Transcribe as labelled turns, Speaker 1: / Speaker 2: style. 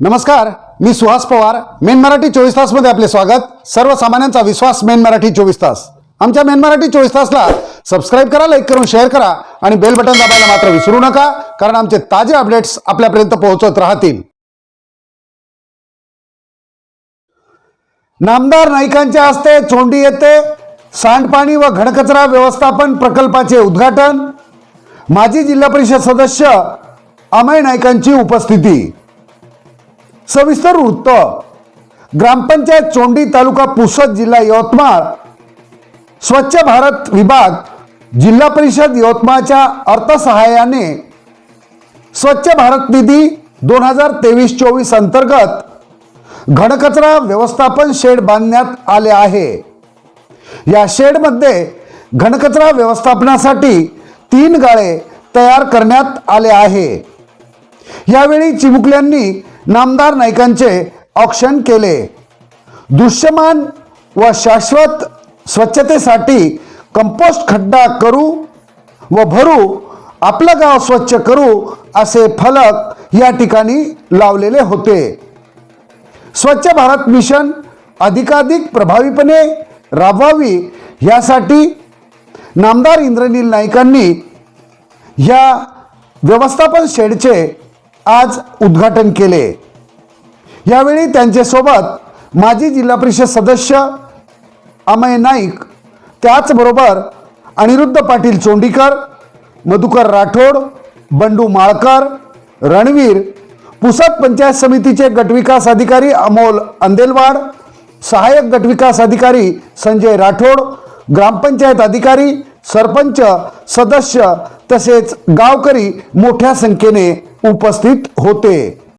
Speaker 1: नमस्कार मी सुहास पवार. मेन मराठी चोवीस तासमध्ये आपले स्वागत. सर्वसामान्यांचा विश्वास मेन मराठी चोवीस तास. आमच्या मेन मराठी चोवीस तासला सबस्क्राईब करा लाईक करून शेअर करा आणि बेल बटन दाबायला मात्र विसरू नका कारण आमचे ताजे अपडेट्स आपल्यापर्यंत पोहोचत राहतील. नामदार नाईकांच्या हस्ते चोंडी येथे सांडपाणी व घनकचरा व्यवस्थापन प्रकल्पाचे उद्घाटन. माजी जिल्हा परिषद सदस्य अमय नाईकांची उपस्थिती. सविस्तर वृत्त. ग्रामपंचायत चोंडी तालुका पुसद जिल्हा यवतमाळ. स्वच्छ भारत विभाग जिल्हा परिषद यवतमाळच्या अर्थसहाय्याने स्वच्छ भारत निधी दोन हजार तेवीस चोवीस अंतर्गत घनकचरा व्यवस्थापन शेड बांधण्यात आले आहे. या शेडमध्ये घनकचरा व्यवस्थापनासाठी तीन गाळे तयार करण्यात आले आहे. यावेळी चिमुकल्यांनी नामदार नायकांचे ऑक्शन केले. दृश्यमान व शाश्वत स्वच्छतेसाठी कंपोस्ट खड्डा करू व भरू आपलं गाव स्वच्छ करू असे फलक या ठिकाणी लावलेले होते. स्वच्छ भारत मिशन अधिकाधिक प्रभावीपणे राबवावी यासाठी नामदार इंद्रनील नाईकांनी या व्यवस्थापन शेडचे आज उद्घाटन केले. यावेळी त्यांच्यासोबत माजी जिल्हा परिषद सदस्य अमय नाईक त्याचबरोबर अनिरुद्ध पाटील चोंडीकर मधुकर राठोड बंडू माळकर रणवीर पुसद पंचायत समितीचे गटविकास अधिकारी अमोल अंदेलवाड सहाय्यक गटविकास अधिकारी संजय राठोड ग्रामपंचायत अधिकारी सरपंच सदस्य तसेच गावकरी मोठ्या संख्येने उपस्थित होते.